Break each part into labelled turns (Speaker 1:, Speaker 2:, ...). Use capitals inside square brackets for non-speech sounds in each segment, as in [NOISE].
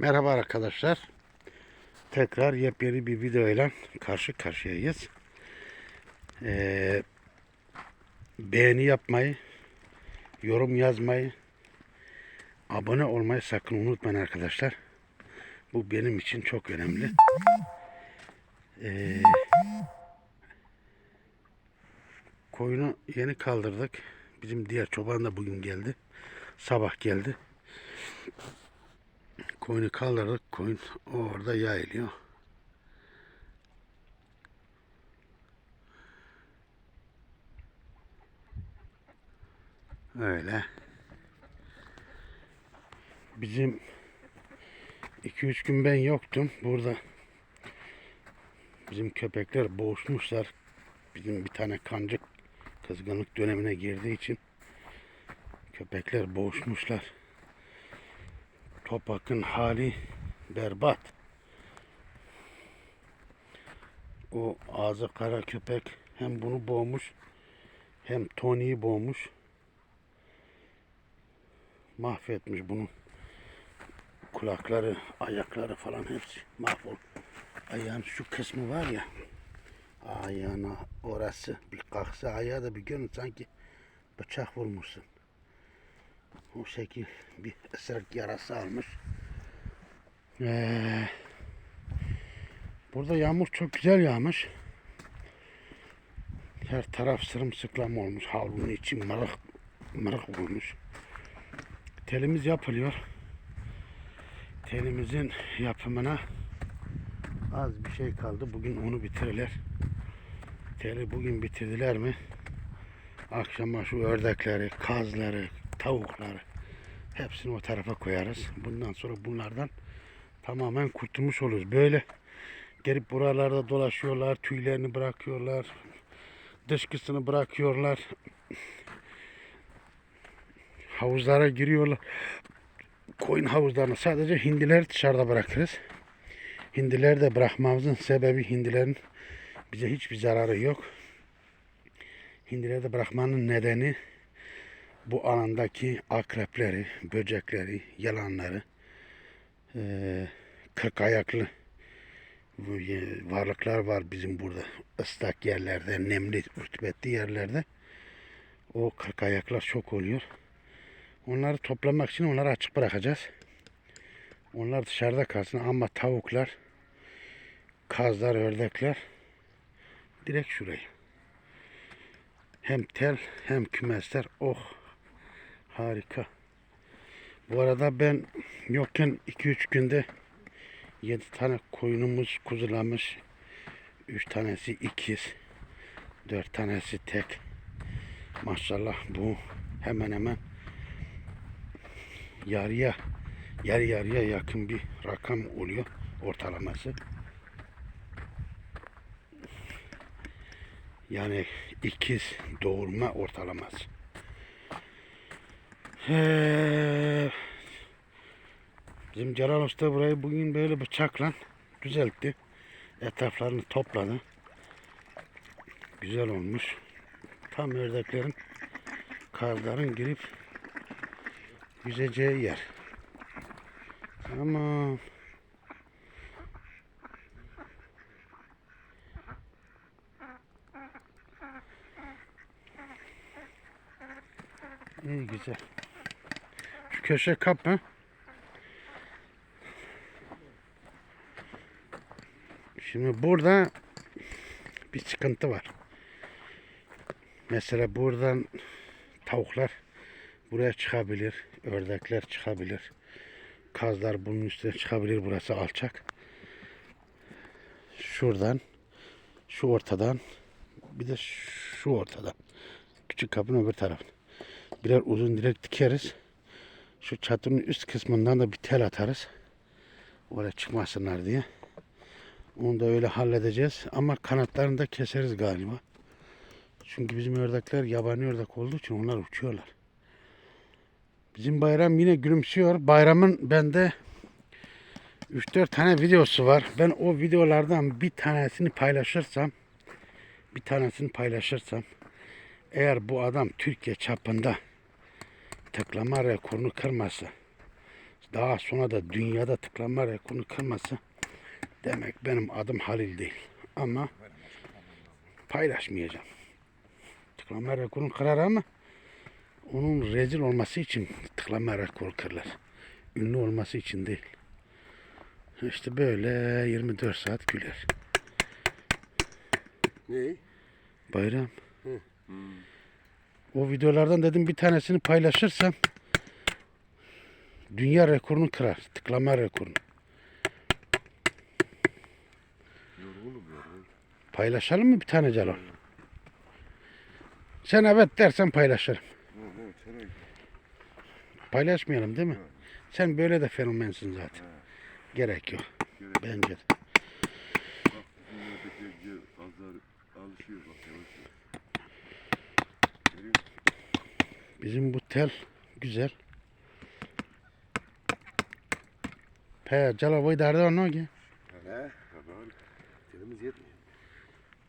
Speaker 1: Merhaba arkadaşlar. Tekrar yepyeni bir videoyla karşı karşıyayız. Ee, beğeni yapmayı, yorum yazmayı, abone olmayı sakın unutmayın arkadaşlar. Bu benim için çok önemli. Ee, koyunu yeni kaldırdık. Bizim diğer çoban da bugün geldi. Sabah geldi. Koyunu kaldırdık. Koyun orada yayılıyor. Öyle. Bizim 2-3 gün ben yoktum. Burada bizim köpekler boğuşmuşlar. Bizim bir tane kancık kızgınlık dönemine girdiği için köpekler boğuşmuşlar. Topak'ın hali berbat. O ağzı kara köpek hem bunu boğmuş hem Tony'yi boğmuş. Mahvetmiş bunun kulakları, ayakları falan hepsi mahvol. Ayağın şu kısmı var ya ayağına orası bir kalksa ayağı da bir görün sanki bıçak vurmuşsun. O şekil bir ısırık yarası almış. Ee, burada yağmur çok güzel yağmış. Her taraf sırımsıklam olmuş. Havlunun içi mırık, mırık olmuş. Telimiz yapılıyor. Telimizin yapımına az bir şey kaldı. Bugün onu bitirirler. Teli bugün bitirdiler mi? Akşama şu ördekleri, kazları, tavukları hepsini o tarafa koyarız. Bundan sonra bunlardan tamamen kurtulmuş oluruz. Böyle gelip buralarda dolaşıyorlar, tüylerini bırakıyorlar, dışkısını bırakıyorlar. Havuzlara giriyorlar. Koyun havuzlarını sadece hindileri dışarıda bırakırız. Hindileri de bırakmamızın sebebi hindilerin bize hiçbir zararı yok. Hindileri de bırakmanın nedeni bu alandaki akrepleri, böcekleri, yalanları, eee kırk ayaklı varlıklar var bizim burada. ıslak yerlerde, nemli, rutubetli yerlerde. O kırk ayaklar çok oluyor. Onları toplamak için onları açık bırakacağız. Onlar dışarıda kalsın ama tavuklar, kazlar, ördekler direkt şuraya. Hem tel hem kümesler. Oh harika. Bu arada ben yokken 2-3 günde 7 tane koyunumuz kuzulamış. 3 tanesi ikiz. 4 tanesi tek. Maşallah bu hemen hemen yarıya yarı yarıya yakın bir rakam oluyor ortalaması. Yani ikiz doğurma ortalaması. Bizim Celal Usta burayı bugün böyle bıçakla düzeltti. Etraflarını topladı. Güzel olmuş. Tam ördeklerin, kazların girip yüzeceği yer. Ama İyi güzel. Köşe kap mı? Şimdi burada bir sıkıntı var. Mesela buradan tavuklar buraya çıkabilir, ördekler çıkabilir. Kazlar bunun üstüne çıkabilir. Burası alçak. Şuradan, şu ortadan, bir de şu ortadan. Küçük kapının öbür tarafına birer uzun direk dikeriz. Şu çatının üst kısmından da bir tel atarız. Oraya çıkmasınlar diye. Onu da öyle halledeceğiz. Ama kanatlarını da keseriz galiba. Çünkü bizim ördekler yabani ördek olduğu için onlar uçuyorlar. Bizim bayram yine gülümsüyor. Bayramın bende 3-4 tane videosu var. Ben o videolardan bir tanesini paylaşırsam bir tanesini paylaşırsam eğer bu adam Türkiye çapında tıklama rekorunu kırmazsa daha sonra da dünyada tıklanma rekorunu kırması demek benim adım Halil değil. Ama paylaşmayacağım. Tıklanma rekorunu kırar ama onun rezil olması için tıklanma rekoru kırılır. Ünlü olması için değil. İşte böyle 24 saat güler.
Speaker 2: Ne?
Speaker 1: Bayram. O videolardan dedim bir tanesini paylaşırsam dünya rekorunu kırar. Tıklama rekorunu.
Speaker 2: Yorgunum yorgun.
Speaker 1: Paylaşalım mı bir tane Celal? Sen evet dersen paylaşırım. Paylaşmayalım değil mi? Sen böyle de fenomensin zaten. Gerek yok. Bence de.
Speaker 2: Alışıyor bak yavaş yavaş. Görüyor musun?
Speaker 1: Bizim bu tel güzel. Celal bu derdi var ne ki?
Speaker 2: He? Abi. Telimiz yetmiyor.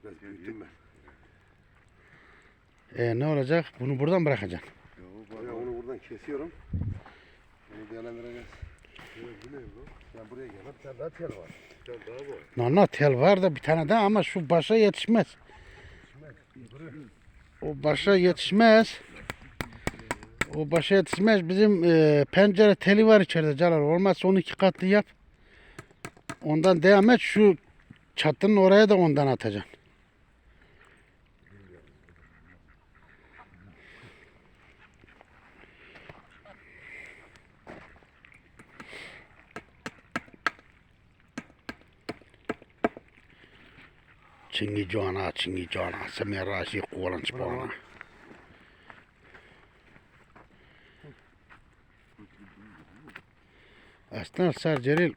Speaker 2: Biraz büyüttüm ben.
Speaker 1: E ne olacak? Bunu buradan bırakacaksın.
Speaker 2: Ya, o ya onu buradan kesiyorum. Onu değerlendireceğiz. Ya? Ya buraya gelen bir tane daha tel var. Bir tane daha var.
Speaker 1: Normal tel var da bir tane daha ama şu başa yetişmez. O başa yetişmez. O başa yetişmez. Bizim e, pencere teli var içeride Celal. Olmazsa onu iki katlı yap. Ondan devam et. Şu çatının oraya da ondan atacaksın. Çingi cana, çingi cana, semiraşi kolanç Aslan sar Celil,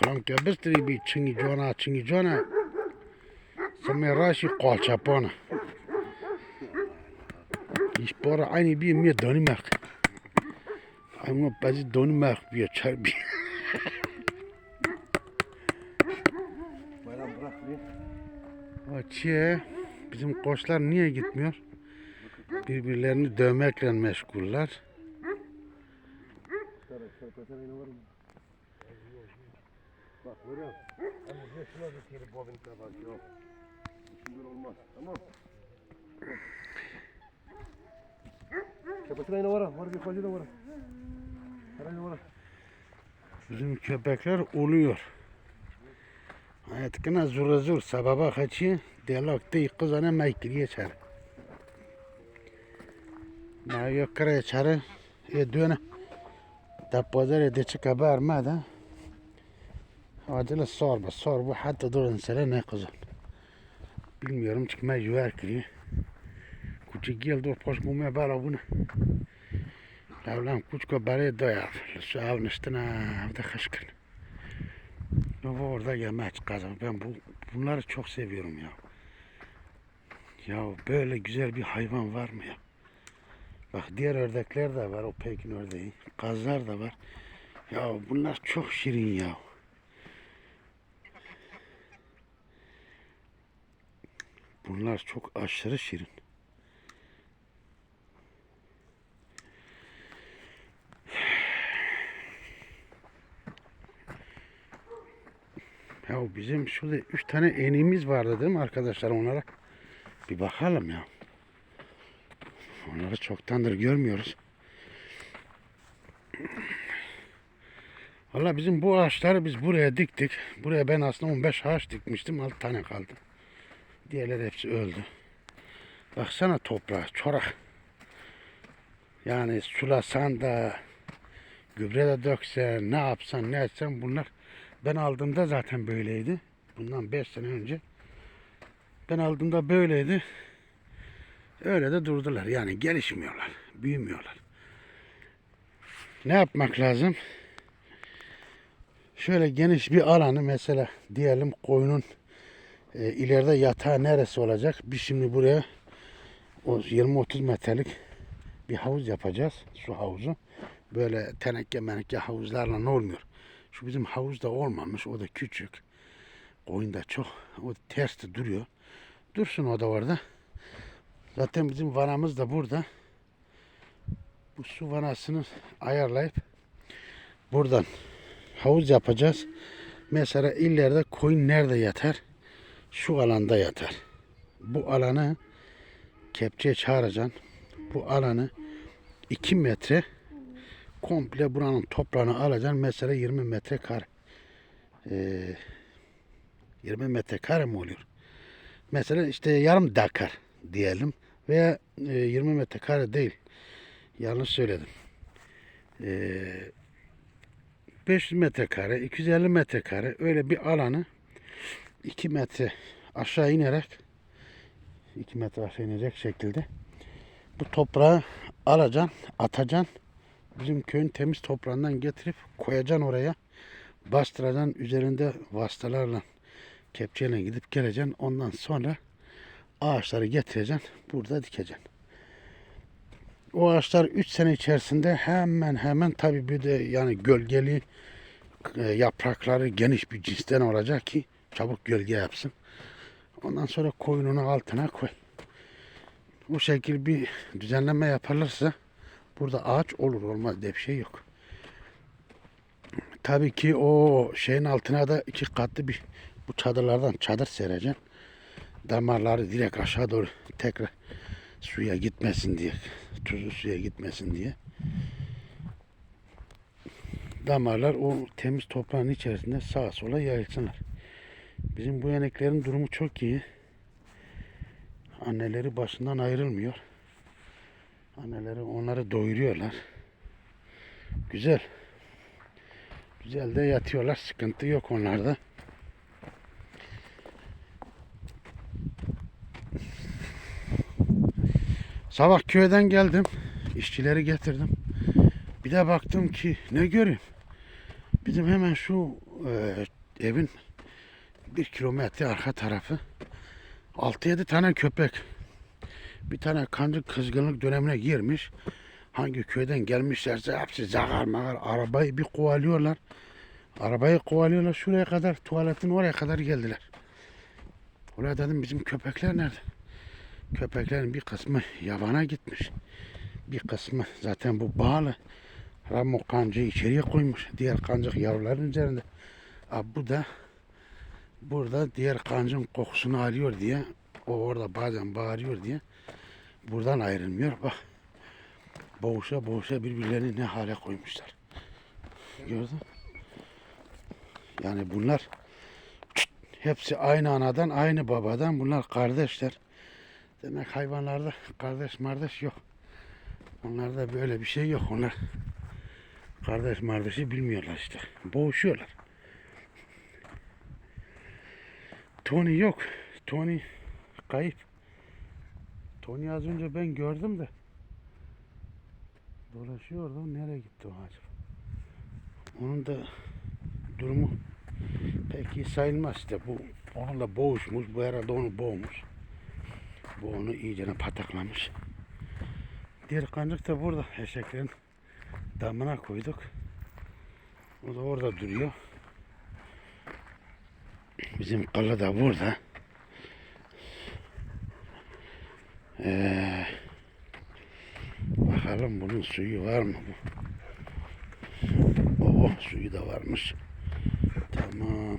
Speaker 1: kalan göbestri bir çingi cana, çingi cana, semiraşi kolça bana. İş bora aynı bir mi dönmek. Ama bazı dönmek bir çarpı.
Speaker 2: Bayram bırak bir.
Speaker 1: Açıya bizim koçlar niye gitmiyor? Birbirlerini dövmekle meşguller.
Speaker 2: Var mı? Bak görüyor musun? Ama ne şuna bir kere bobin tabak yok. Şimdi olmaz. Tamam. Kapatın aynı var. Var bir koca da var. Aynı var.
Speaker 1: Bizim köpekler oluyor. Hayatına zura zur sababa kaçı delak dey kızana maykiriye çare. Ma yok kare çare e döne. De çıka barma da. Acele sor ba sor bu hatta durun sene ne kızın. Bilmiyorum çünkü mecbur kiri. Küçük gel dur poş gumya bara bunu. Lavlan küçük bare doyar. Şu niştine avda kaşkın. Bu orada yemek kazan. Ben bu bunları çok seviyorum ya. Ya böyle güzel bir hayvan var mı ya? Bak diğer ördekler de var o Pekin ördeği. Kazlar da var. Ya bunlar çok şirin ya. Bunlar çok aşırı şirin. Ya bizim şurada üç tane enimiz vardı değil mi arkadaşlar onlara? Bir bakalım ya. Onları çoktandır görmüyoruz. Valla bizim bu ağaçları biz buraya diktik. Buraya ben aslında 15 ağaç dikmiştim. 6 tane kaldı. Diğerleri hepsi öldü. Baksana toprağa çorak. Yani sulasan da gübre de döksen ne yapsan ne etsen bunlar ben aldığımda zaten böyleydi. Bundan 5 sene önce. Ben aldığımda böyleydi. Öyle de durdular. Yani gelişmiyorlar. Büyümüyorlar. Ne yapmak lazım? Şöyle geniş bir alanı mesela diyelim koyunun e, ileride yatağı neresi olacak? Biz şimdi buraya o 20-30 metrelik bir havuz yapacağız. Su havuzu. Böyle teneke meneke havuzlarla ne olmuyor. Şu bizim havuzda olmamış. O da küçük. Koyun da çok. O ters duruyor. Dursun o da orada. Zaten bizim vanamız da burada. Bu su vanasını ayarlayıp buradan havuz yapacağız. Mesela ileride koyun nerede yatar? Şu alanda yatar. Bu alanı kepçeye çağıracaksın. Bu alanı 2 metre komple buranın toprağını alacaksın. Mesela 20 metre kare. Ee, 20 metre kare mi oluyor? Mesela işte yarım dakar diyelim. Veya e, 20 metre kare değil. Yanlış söyledim. Ee, 500 metrekare, 250 metrekare öyle bir alanı 2 metre aşağı inerek 2 metre aşağı inecek şekilde bu toprağı alacaksın, atacaksın. Bizim köyün temiz toprağından getirip koyacaksın oraya. Bastıracaksın üzerinde vasıtalarla kepçeyle gidip geleceksin. Ondan sonra ağaçları getireceksin. Burada dikeceksin. O ağaçlar 3 sene içerisinde hemen hemen tabii bir de yani gölgeli e, yaprakları geniş bir cinsten olacak ki çabuk gölge yapsın. Ondan sonra koyununu altına koy. Bu şekil bir düzenleme yaparlarsa burada ağaç olur olmaz diye bir şey yok. Tabii ki o şeyin altına da iki katlı bir bu çadırlardan çadır sereceksin. Damarları direkt aşağı doğru tekrar suya gitmesin diye, tuzlu suya gitmesin diye. Damarlar o temiz toprağın içerisinde sağa sola yayılsınlar. Bizim bu yaneklerin durumu çok iyi. Anneleri başından ayrılmıyor. Anneleri onları doyuruyorlar. Güzel. Güzel de yatıyorlar. Sıkıntı yok onlarda. Sabah köyden geldim. İşçileri getirdim. Bir de baktım ki ne göreyim. Bizim hemen şu e, evin bir kilometre arka tarafı 6-7 tane köpek. Bir tane kancık kızgınlık dönemine girmiş. Hangi köyden gelmişlerse hepsi zagar magar arabayı bir kovalıyorlar. Arabayı kovalıyorlar şuraya kadar tuvaletin oraya kadar geldiler. Oraya dedim bizim köpekler nerede? Köpeklerin bir kısmı yabana gitmiş. Bir kısmı zaten bu bağlı. Ramo kancayı içeriye koymuş. Diğer kancık yavruların üzerinde. Abi bu da burada diğer kancın kokusunu alıyor diye o orada bazen bağırıyor diye buradan ayrılmıyor. Bak boğuşa boğuşa birbirlerini ne hale koymuşlar. Gördün? Yani bunlar hepsi aynı anadan aynı babadan bunlar kardeşler. Demek hayvanlarda kardeş kardeş yok. Onlarda böyle bir şey yok. Onlar kardeş kardeşi bilmiyorlar işte. Boğuşuyorlar. Tony yok. Tony kayıp. Tony az önce ben gördüm de dolaşıyordu. Nereye gitti o acaba? Onun da durumu pek iyi sayılmaz işte. Bu onunla boğuşmuş. Bu herhalde onu boğmuş. Bu onu iyicene pataklamış. Diğer kancık da burada. Eşeklerin damına koyduk. O da orada duruyor. Bizim kala da burada. Ee, bakalım bunun suyu var mı? bu? Oh suyu da varmış. Tamam.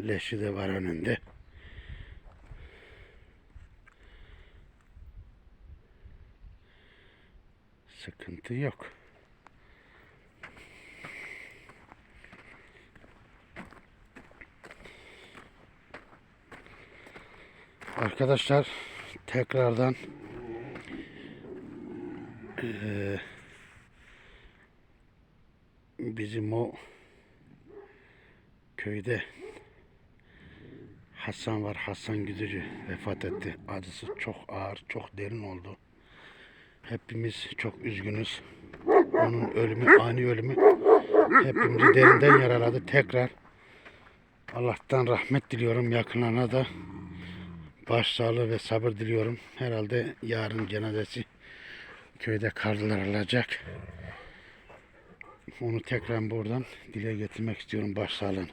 Speaker 1: Leşi de var önünde. Sıkıntı yok. Arkadaşlar tekrardan eee, bizim o köyde Hasan var. Hasan Güdücü vefat etti. Acısı çok ağır, çok derin oldu. Hepimiz çok üzgünüz. Onun ölümü, ani ölümü hepimizi derinden yaraladı. Tekrar Allah'tan rahmet diliyorum. Yakınlarına da başsağlığı ve sabır diliyorum. Herhalde yarın cenazesi köyde kaldırılacak. Onu tekrar buradan dile getirmek istiyorum başsağlığını.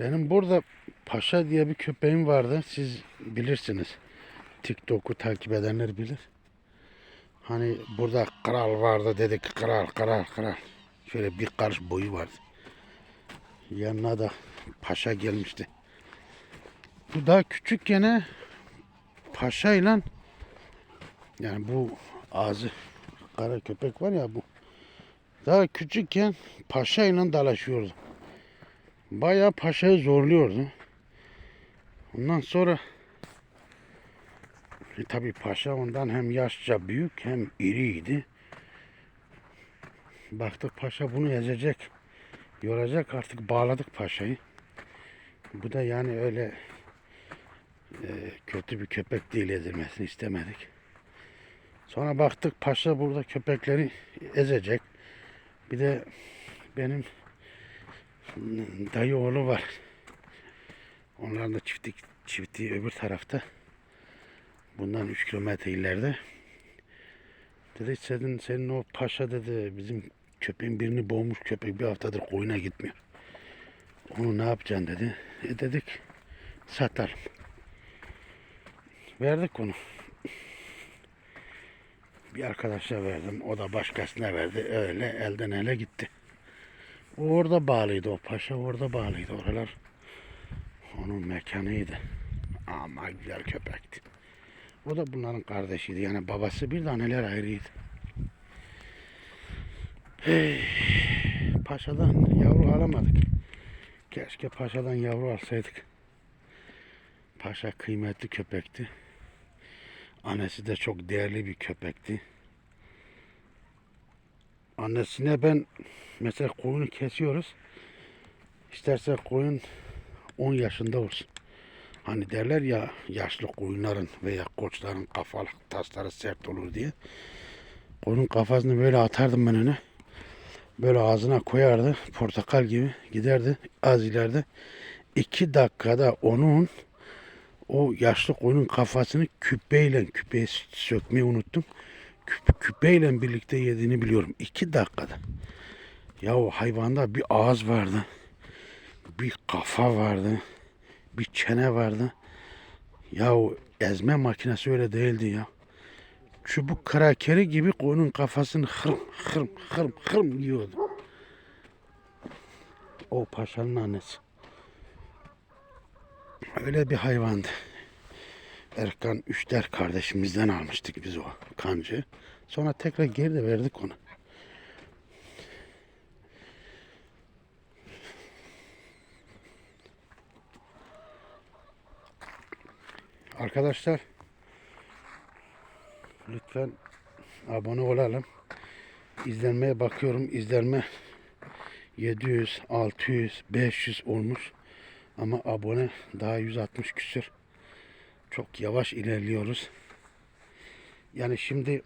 Speaker 1: Benim burada Paşa diye bir köpeğim vardı. Siz bilirsiniz. TikTok'u takip edenler bilir. Hani burada kral vardı dedik kral kral kral. Şöyle bir karış boyu vardı. Yanına da paşa gelmişti. Bu daha küçük gene paşa ile yani bu ağzı kara köpek var ya bu daha küçükken paşa ile dalaşıyordu. Bayağı paşayı zorluyordu. Ondan sonra e, tabii paşa ondan hem yaşça büyük hem iriydi. Baktık paşa bunu ezecek, yoracak artık bağladık paşayı. Bu da yani öyle e, kötü bir köpek değil edilmesini istemedik. Sonra baktık paşa burada köpekleri ezecek. Bir de benim dayı oğlu var. Onların da çiftlik çiftliği öbür tarafta. Bundan 3 kilometre ileride. Dedi senin, senin o paşa dedi bizim köpeğin birini boğmuş köpek bir haftadır koyuna gitmiyor. Onu ne yapacaksın dedi. E dedik satalım. Verdik onu. Bir arkadaşa verdim. O da başkasına verdi. Öyle elden ele gitti. Orada bağlıydı o paşa orada bağlıydı oralar. Onun mekanıydı. Ama güzel köpekti. O da bunların kardeşiydi. Yani babası bir de anneler ayrıydı. Hey, paşadan yavru alamadık. Keşke paşadan yavru alsaydık. Paşa kıymetli köpekti. Annesi de çok değerli bir köpekti. Annesine ben mesela koyunu kesiyoruz. İsterse koyun 10 yaşında olsun. Hani derler ya yaşlı koyunların veya koçların kafalı tasları sert olur diye. Koyunun kafasını böyle atardım ben öne. Böyle ağzına koyardı. Portakal gibi giderdi az ileride. iki dakikada onun o yaşlı koyunun kafasını küpeyle küpeye sökmeyi unuttum. Küp, küpeyle birlikte yediğini biliyorum. iki dakikada. Ya o hayvanda bir ağız vardı. Bir kafa vardı. Bir çene vardı. Ya o ezme makinesi öyle değildi ya. Çubuk krakeri gibi koyunun kafasını hırm hırm hırm hırm yiyordu. O paşanın annesi. Öyle bir hayvandı. Erkan Üçter kardeşimizden almıştık biz o kancı. Sonra tekrar geri de verdik onu. Arkadaşlar lütfen abone olalım. İzlenmeye bakıyorum. İzlenme 700, 600, 500 olmuş. Ama abone daha 160 küsür. Çok yavaş ilerliyoruz. Yani şimdi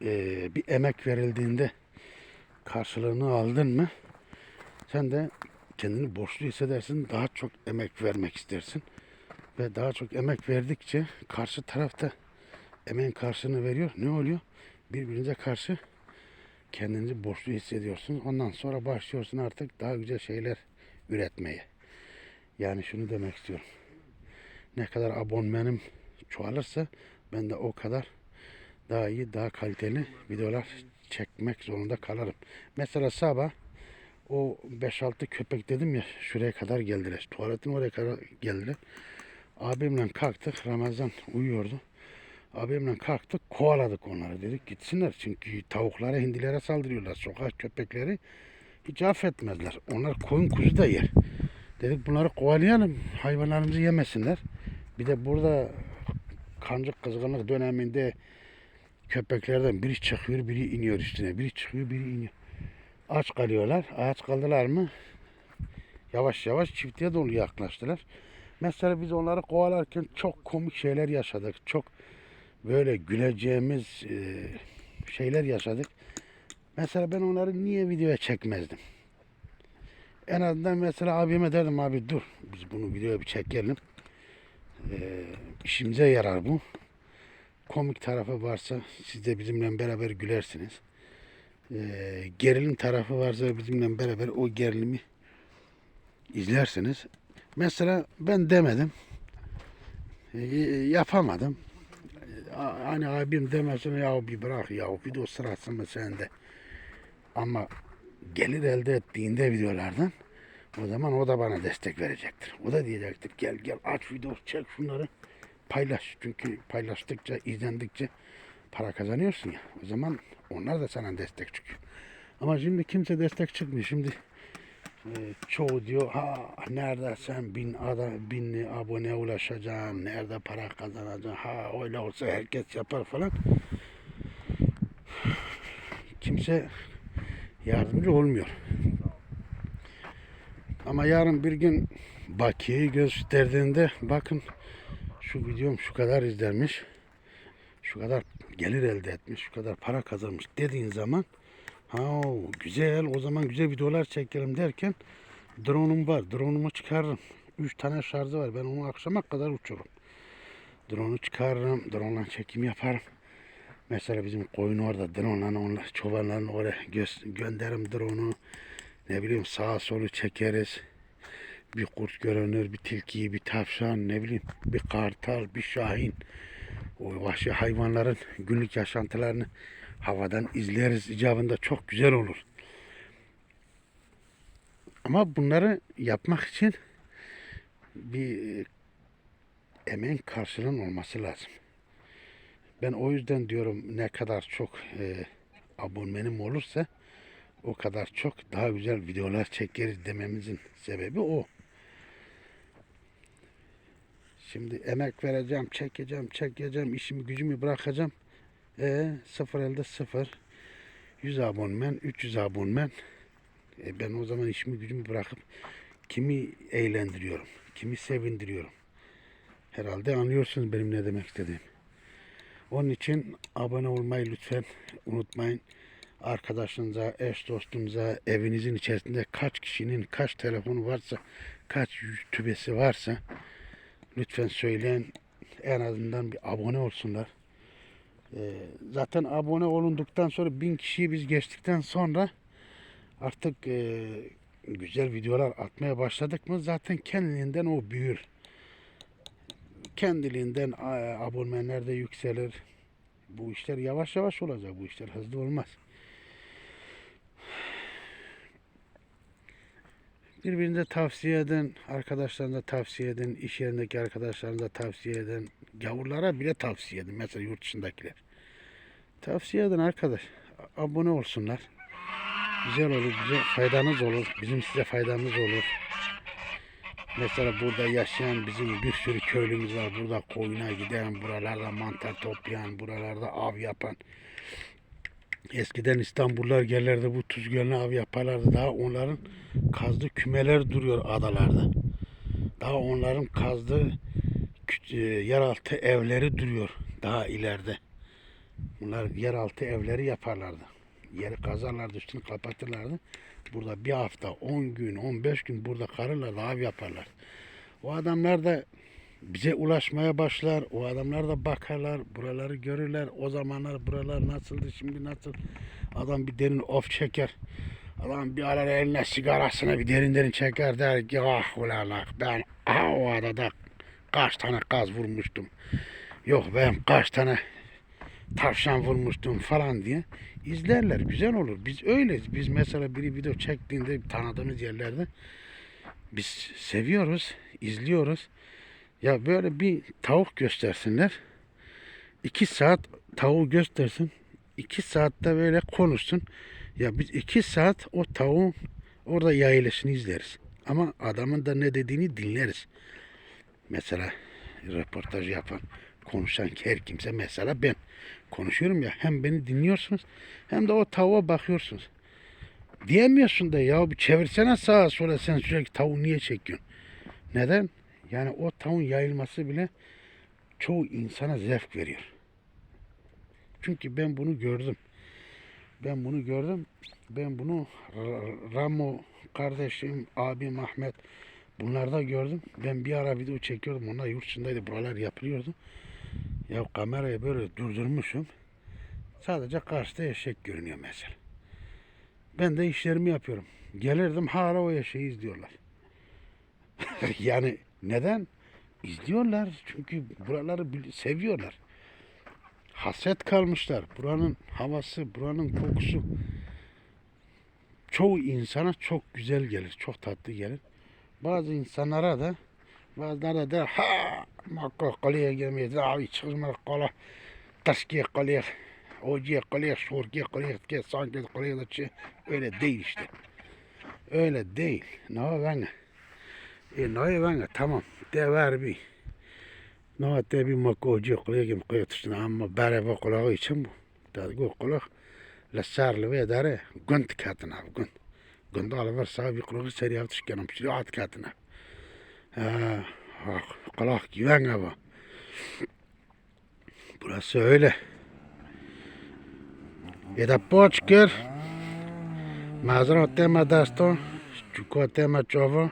Speaker 1: eee, bir emek verildiğinde karşılığını aldın mı sen de kendini borçlu hissedersin. Daha çok emek vermek istersin. Ve daha çok emek verdikçe karşı tarafta emeğin karşılığını veriyor. Ne oluyor? Birbirinize karşı kendinizi borçlu hissediyorsun. Ondan sonra başlıyorsun artık daha güzel şeyler üretmeye. Yani şunu demek istiyorum. Ne kadar abonmanım çoğalırsa ben de o kadar daha iyi, daha kaliteli videolar çekmek zorunda kalırım. Mesela sabah o 5-6 köpek dedim ya şuraya kadar geldiler. Tuvaletin oraya kadar geldiler. Abimle kalktık. Ramazan uyuyordu. Abimle kalktık. Kovaladık onları. Dedik gitsinler. Çünkü tavuklara, hindilere saldırıyorlar. Sokak köpekleri hiç affetmezler. Onlar koyun kuzu da yer. Dedik bunları kovalayalım. Hayvanlarımızı yemesinler. Bir de burada kancık kızgınlık döneminde köpeklerden biri çıkıyor, biri iniyor üstüne. Biri çıkıyor, biri iniyor. Aç kalıyorlar. Aç kaldılar mı yavaş yavaş çiftliğe doğru yaklaştılar. Mesela biz onları kovalarken çok komik şeyler yaşadık. Çok böyle güleceğimiz şeyler yaşadık. Mesela ben onları niye videoya çekmezdim? En azından mesela abime derdim abi dur biz bunu videoya bir çekelim. E, işimize yarar bu. Komik tarafı varsa siz de bizimle beraber gülersiniz. E, gerilim tarafı varsa bizimle beraber o gerilimi izlersiniz. Mesela ben demedim. Ee, yapamadım. Ee, Hani abim demesin ya bir bırak ya video sırası mı sende. Ama gelir elde ettiğinde videolardan o zaman o da bana destek verecektir. O da diyecektir gel gel aç video çek şunları paylaş. Çünkü paylaştıkça izlendikçe para kazanıyorsun ya. O zaman onlar da sana destek çıkıyor. Ama şimdi kimse destek çıkmıyor. Şimdi e, çoğu diyor ha nerede sen bin ada bin abone ulaşacaksın nerede para kazanacaksın ha öyle olsa herkes yapar falan kimse yardımcı olmuyor ama yarın bir gün bakiyeyi gösterdiğinde bakın şu videom şu kadar izlenmiş şu kadar gelir elde etmiş şu kadar para kazanmış dediğin zaman Ha güzel o zaman güzel videolar çekelim derken drone'um var. Drone'umu çıkarırım. 3 tane şarjı var. Ben onu akşama kadar uçururum. Drone'u çıkarırım. Drone'la çekim yaparım. Mesela bizim koyun orada drone'la onlar çobanların oraya gö- gönderirim drone'u. Ne bileyim sağa solu çekeriz. Bir kurt görünür, bir tilki, bir tavşan, ne bileyim bir kartal, bir şahin. O vahşi hayvanların günlük yaşantılarını havadan izleriz icabında çok güzel olur. Ama bunları yapmak için bir e, emeğin karşılığının olması lazım. Ben o yüzden diyorum ne kadar çok e, abonenim olursa o kadar çok daha güzel videolar çekeriz dememizin sebebi o. Şimdi emek vereceğim, çekeceğim, çekeceğim, işimi gücümü bırakacağım. E, sıfır elde sıfır. 100 abonmen, 300 abonmen. E, ben o zaman işimi gücümü bırakıp kimi eğlendiriyorum, kimi sevindiriyorum. Herhalde anlıyorsunuz benim ne demek istediğim. Onun için abone olmayı lütfen unutmayın. Arkadaşınıza, eş dostunuza, evinizin içerisinde kaç kişinin kaç telefonu varsa, kaç YouTube'si varsa lütfen söyleyin. En azından bir abone olsunlar. Ee, zaten abone olunduktan sonra bin kişiyi biz geçtikten sonra artık e, güzel videolar atmaya başladık mı zaten kendiliğinden o büyür. Kendiliğinden aboneler de yükselir. Bu işler yavaş yavaş olacak. Bu işler hızlı olmaz. Birbirinize tavsiye edin, arkadaşlarınıza tavsiye edin, iş yerindeki arkadaşlarınıza tavsiye edin, gavurlara bile tavsiye edin. Mesela yurt dışındakiler. Tavsiye edin arkadaş. Abone olsunlar. Güzel olur, bize faydanız olur. Bizim size faydamız olur. Mesela burada yaşayan bizim bir sürü köylümüz var. Burada koyuna giden, buralarda mantar toplayan, buralarda av yapan. Eskiden İstanbullular gelirdi bu tuz av yaparlardı. Daha onların kazdığı kümeler duruyor adalarda. Daha onların kazdığı e, yeraltı evleri duruyor daha ileride. Bunlar yeraltı evleri yaparlardı. Yeri kazarlardı, üstünü kapatırlardı. Burada bir hafta, 10 gün, 15 gün burada karırlardı, av yaparlar. O adamlar da bize ulaşmaya başlar. O adamlar da bakarlar, buraları görürler. O zamanlar buralar nasıldı, şimdi nasıl? Adam bir derin of çeker. Adam bir arar eline sigarasını bir derin derin çeker der ki ah ulan ah, ben ah, o adada kaç tane kaz vurmuştum. Yok ben kaç tane tavşan vurmuştum falan diye izlerler. Güzel olur. Biz öyleyiz. Biz mesela biri video çektiğinde tanıdığımız yerlerde biz seviyoruz, izliyoruz. Ya böyle bir tavuk göstersinler. iki saat tavuğu göstersin. iki saatte böyle konuşsun. Ya biz iki saat o tavuğun orada yayılışını izleriz. Ama adamın da ne dediğini dinleriz. Mesela röportaj yapan, konuşan her kimse mesela ben konuşuyorum ya hem beni dinliyorsunuz hem de o tavuğa bakıyorsunuz. Diyemiyorsun da ya bir çevirsene sağa sola sen sürekli tavuğu niye çekiyorsun? Neden? Yani o tavuğun yayılması bile çoğu insana zevk veriyor. Çünkü ben bunu gördüm. Ben bunu gördüm. Ben bunu Ramo kardeşim, abim Ahmet bunlarda gördüm. Ben bir ara video çekiyordum. Onlar yurt dışındaydı. Buralar yapılıyordu. Ya kamerayı böyle durdurmuşum. Sadece karşıda eşek görünüyor mesela. Ben de işlerimi yapıyorum. Gelirdim hala o eşeği izliyorlar. [LAUGHS] yani neden? İzliyorlar çünkü buraları seviyorlar. Hasret kalmışlar. Buranın havası, buranın kokusu çoğu insana çok güzel gelir, çok tatlı gelir. Bazı insanlara da bazıları da ha makka kaleye gelmeye abi çıkma kala taşkiye kaleye Hoca kaleye şorkiye kaleye ke sanki çi- öyle değil işte. Öyle değil. Ne var E ne var tamam. De ver bir. Ne var de bir makka kaleye gem kaleye tışına ama bere ve kulağı için bu. Go kulak la sarlı ve dare gunt katına gunt. Gunt alıver sağ bir kulağı seri yaptış kanım. Şirat Ha, kulak güven ama. Burası öyle. Eda počker. Mazra tema dasto. Çuko tema çovo.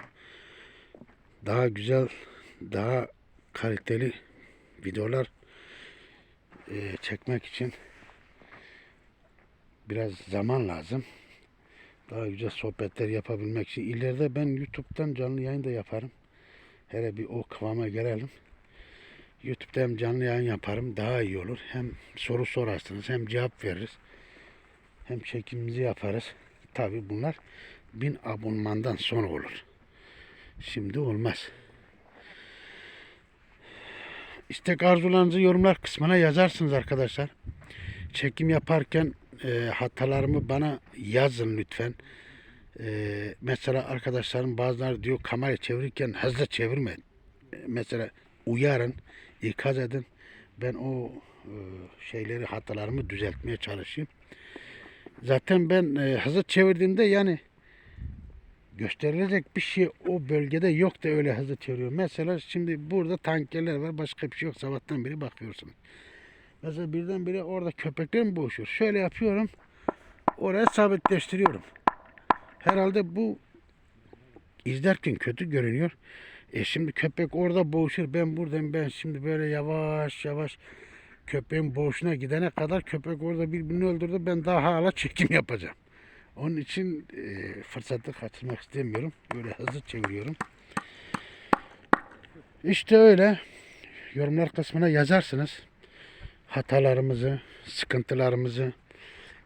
Speaker 1: Daha güzel, daha kaliteli videolar eee, çekmek için biraz zaman lazım. Daha güzel sohbetler yapabilmek için. İleride ben YouTube'dan canlı yayın da yaparım. Hele bir o kıvama gelelim. YouTube'da hem canlı yayın yaparım. Daha iyi olur. Hem soru sorarsınız hem cevap veririz. Hem çekimimizi yaparız. Tabi bunlar bin abonmandan sonra olur. Şimdi olmaz. İstek arzularınızı yorumlar kısmına yazarsınız arkadaşlar. Çekim yaparken e, hatalarımı bana yazın lütfen. E, mesela arkadaşlarım bazıları diyor kamerayı çevirirken hızlı çevirme. E, mesela uyarın, ikaz edin. Ben o e, şeyleri hatalarımı düzeltmeye çalışayım. Zaten ben e, hızlı çevirdiğimde yani gösterilecek bir şey o bölgede yok da öyle hızlı çeviriyor. Mesela şimdi burada tankerler var başka bir şey yok sabahtan beri bakıyorsunuz. Mesela birdenbire orada köpekler mi boğuşuyor? Şöyle yapıyorum. Oraya sabitleştiriyorum. Herhalde bu izlerken kötü görünüyor. E şimdi köpek orada boğuşur. Ben buradayım. Ben şimdi böyle yavaş yavaş köpeğin boğuşuna gidene kadar köpek orada birbirini öldürdü. Ben daha hala çekim yapacağım. Onun için e, fırsatı kaçırmak istemiyorum. Böyle hızlı çeviriyorum. İşte öyle. Yorumlar kısmına yazarsınız. Hatalarımızı, sıkıntılarımızı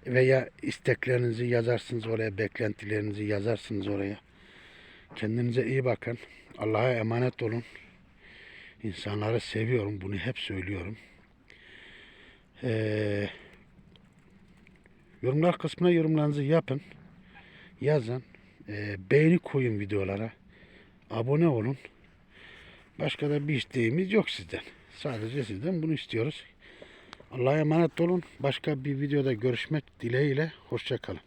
Speaker 1: veya isteklerinizi yazarsınız oraya, beklentilerinizi yazarsınız oraya. Kendinize iyi bakın. Allah'a emanet olun. İnsanları seviyorum. Bunu hep söylüyorum. Ee, yorumlar kısmına yorumlarınızı yapın. Yazın. Ee, beğeni koyun videolara. Abone olun. Başka da bir isteğimiz yok sizden. Sadece sizden bunu istiyoruz. Allah'a emanet olun. Başka bir videoda görüşmek dileğiyle. Hoşçakalın.